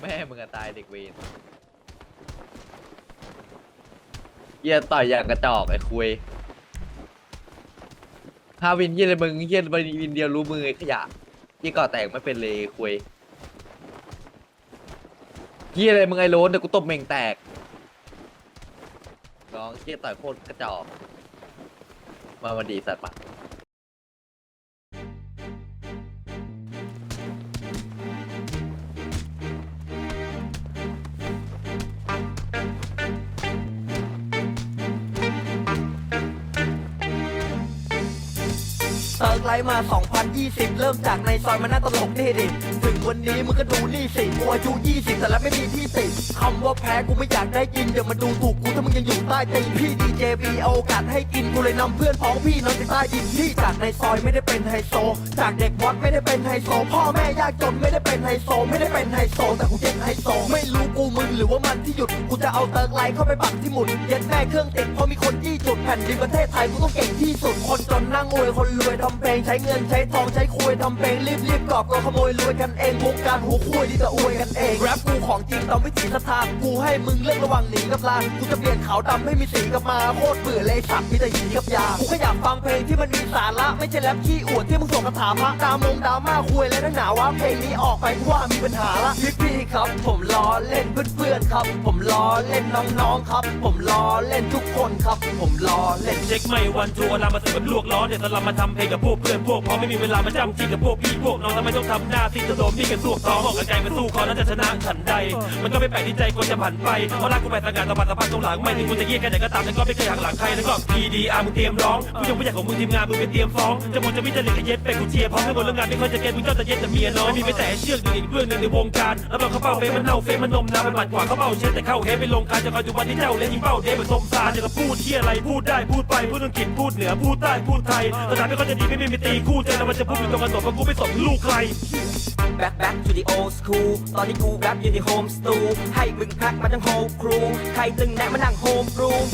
แม่มึงอะตายเด็กเวรเหี้ยต่อยอย่างกระจอกไอ้คุยฮาวินเหี้ยอะไรมึงเหี้ยวินเดียวรู้มือไอ้ขยะยี่ก่อแตกไม่เป็นเลยไอ้คุยเหี้ยอะไรมึงไอ้โรนเดี๋ยวกูตบเม่งแตกน้องเหี้ยต่อยโคตรกระจอก มาวันดีสัตว์ปะ ไลฟ์มา 2020 เริ่มจากในซอยมันน่าตลกนี่ดิถึงวันนี้มึงก็ดูนี่สิกูอายุ 20 แต่ละไม่มีที่ติดคำว่าแพ้กูไม่อยากได้ยินอย่ามาดูถูกกูถ้ามึงยังอยู่ใต้ตีนพี่ดีเจบีเอาโอกาสให้กินกูเลยนำเพื่อนพ้องพี่นอนติดใต้ดินที่จากในซอยไม่ได้เป็นไฮโซ จากเด็กวัดไม่ได้เป็นไฮโซ พ่อแม่ยากจนไม่ได้เป็นไฮโซ ไม่ได้เป็นไฮโซ แต่กูเก็ตไฮโซ ไม่รู้กูมึงหรือว่ามันที่หยุดกูจะเอาเติร์กไลฟ์เข้าไปปักที่หมุนเย็ดแม่เครื่องติดเพราะมีคนยี่จุดแผ่นดินประเทศไทยกูต้องเก่งที่สุดคนจนนั่งอวยคนรวยทำเพลงใช้เงินใช้ทองใช้คุยทำเพลงรีบรีบกอบก็ขโมยรวยกันเองวงการหัวคุยดีแต่อวยกันเองแรปกูของจริงตามวิถีศรัทธากูให้มึงเลือกระหว่างหนีกับลากูจะเปลี่ยนขาวดำให้มีสีกับมาโคตรเบื่อเลยสัตว์มีแต่หยีกับยากูแค่อยากฟังเพลงที่มันมีสาระ ไม่ใช่แรปขี้อวดที่มึงส่งคำถามพระดามงดาม่าคุยและนักหนาว่าเพลงนี้ออกไปว่ามีปัญหาละพี่พี่ๆครับผมล้อเล่นเพื่อนๆครับ ผมล้อเล่นน้องๆครับ ผมล้อเล่นทุกคนครับ ผมล้อเล่นเช็คไม่วันทัวร์ลามาเสิร์ฟลวกล้อเดี๋ยวสลับมาทำเพลงกับพวกพื่อนพวกพ้องไม่มีเวลามาจำจริงกับพวกพี่พวกน้องทำไมต้องทำหน้าที่จะโดนพี่กันสวกท้องออกกันไกลมาสู้คอแล้วจะชนะฉันใด มันก็ไม่แปลกที่ใจคนจะผันไปเพราะรักกูไปสังกัดตะวันตะพันตรงหลังไม่ถึงกูจะเยี่ยกันไหนก็ตามแต่ก็ไม่เคยหักหลังใครแล้วก็พีดีอาร์มึงเตรียมร้องผู้ชมผู้ใหญ่ของมึงทีมงานมึงไปเตรียมฟ้องจะหมดจะวิจารณ์กับเย็ดไปกูเชียร์พร้อมให้หมดเรื่องงานไม่ค่อยจะเก็ตมึงเจ้าจะเย็ดแต่เมียน้อยมีไปแต่เชือกดึงอีกเรื่องหนึ่งในวงการแล้วเราเข้าเป้าเฟมันเน่าเฟมันนมนาไปหมัดกว่าเข้าเป้าเช็ดแต่เข้าเฮไปลงการจะคอยดูวันที่เจ้าเล่นยิงเป้าเดฟเหมือนสมสารจะก็พูดเที่ยอะไรพูดได้พูดไปพูดอังกฤษพูดเหนือพูดใต้พูดไทยสถานไม่ค่อยจะดีไม่มีตีคู่ใจแล้วมันจะพูดอยู่ตรงกันหมดเพราะกูไม่สนลูกใคร back back to the old school ตอนนี้กูแรปอยู่ในโฮมสตูให้มึงแพ็คมาทั้งโฮครู ใครตึงแนะมานั่งโฮมรูม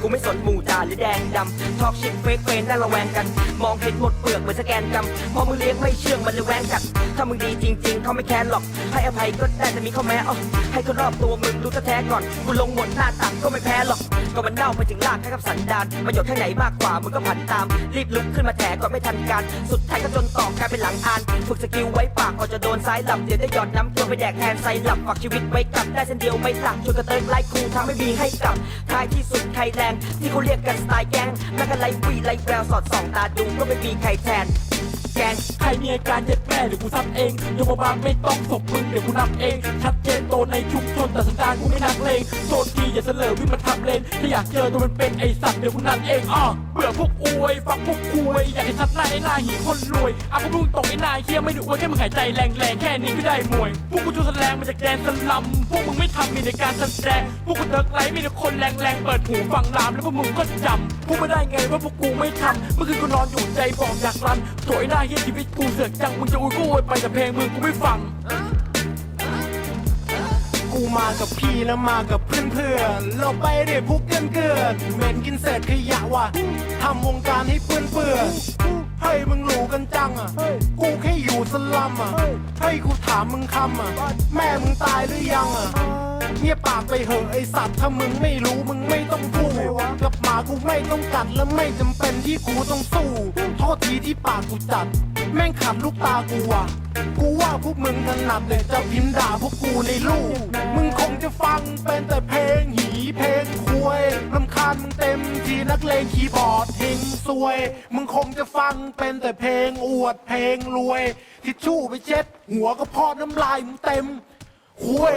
กูไม่สนหมู่จ่าหรือแดงดำทอกชิดเฟกเฟนได้ระแวงกัน มองเห็นหมดเปลือกเหมือนสแกนกำพอมึงเลี้ยงไม่เชื่องมันเลยแวงกัด ถ้ามึงดีจริง ๆ เขาไม่แค้นหรอก ให้อภัยก็ได้แต่มีข้อแม้อ๋อให้คนรอบตัวมึงรู้แท้ก่อนกูลงหมดหน้าตักก็ไม่แพ้หรอกก็มันเน่าไปถึงรากแค่กับสันดานประโยชน์แค่ไหนมากกว่ามึงก็ผันตาม รีบลุกขึ้นมาแถก่อนไม่ทันกัน สุดท้ายก็จนตอกกลายเป็นหลังอัน ฝึกสกิลไว้ปากก่อนจะโดนซ้ายหลับเดี๋ยวได้หยอดน้ำตัวไปแดกแทนไซหลับฝากชีวิตไว้กับได้เส้นเดียวไม่ตักชวนกระเตยไล่ครูทำไม่มีให้กลับท้ายที่สุดใครแรงที่เขาเรียกกันสไตล์แกงแม้กันไล่วีไล่แววสอดส่องตาดูก็ไม่มีใครแทน แกงใครมีอาการเย็ดแม่หรือกูซับเองโยมบาลไม่ต้องศพมึงเดี๋ยวกูนับเอง ชัดเจนโตในชุมชนแต่สันดานกูไม่นักเลงโซนกีอย่าเสลอวิ่งมาทำเลนถ้าอยากเจอตัวมันเป็นไอสัตว์เดี๋ยวกูนัดเองอ้อเบื่อพวกอวยฟังพวกอวยอยากให้ชัดหน้าไอ้หน้าหีคนรวยเอาพวกมึงตกไอ้หน้าเคี้ยไม่ดูว่าแค่มึงหายใจแรงๆแค่นี้ก็ได้มวยพวกกูจูแสดงมาจากแดนสลัมพวกมึงไม่ทำมีในการแสดง พวกกูเดิกไลฟ์มีแต่คนแรงๆ เปิดหูฟังรามแล้วพวกมึงก็จำพูดไม่ได้ไงว่าพวกกูไม่ทำเมื่อคืนกูนอนอยู่ใจบอกอยากรันโถไอ้หน้าเฮียชีวิตกูเสือกจังมึงจะอุ้ยกูอวยไปแต่เพลงมึงกูไม่ฟัง กูมากับพี่แล้วมากับเพื่อนๆเราไปเรียพวกเกินเกินๆเหม็นกินเศษขยะว่ะทำวงการให้เปื้อนเปื่อนๆให้มึงรู้กันจังอะกูแค่อยู่สลัมอะให้กูถามมึงคำอะแม่มึงตายหรือยังอะเงียบปากไปเหอะไอสัตว์ถ้ามึงไม่รู้มึงไม่ต้องพูดกับหมากูไม่ต้องกัดและไม่จำเป็นที่กูต้องสู้ โทษทีที่ปากกูจัด แม่งขับลูกตากูอะกูว่าพวกมึงถนัดเลยจะพิมพ์ด่าพวกกูในลูก มึงคงจะฟังเป็นแต่เพลงหีเพลงควยลำคาญมึงเต็มทีนักเลงคีย์บอร์ดเฮงซวย มึงคงจะฟังเป็นแต่เพลงอวดเพลงรวย ทิชชู่ไปเช็ด หัวก็พอน้ำลายมึงเต็มควย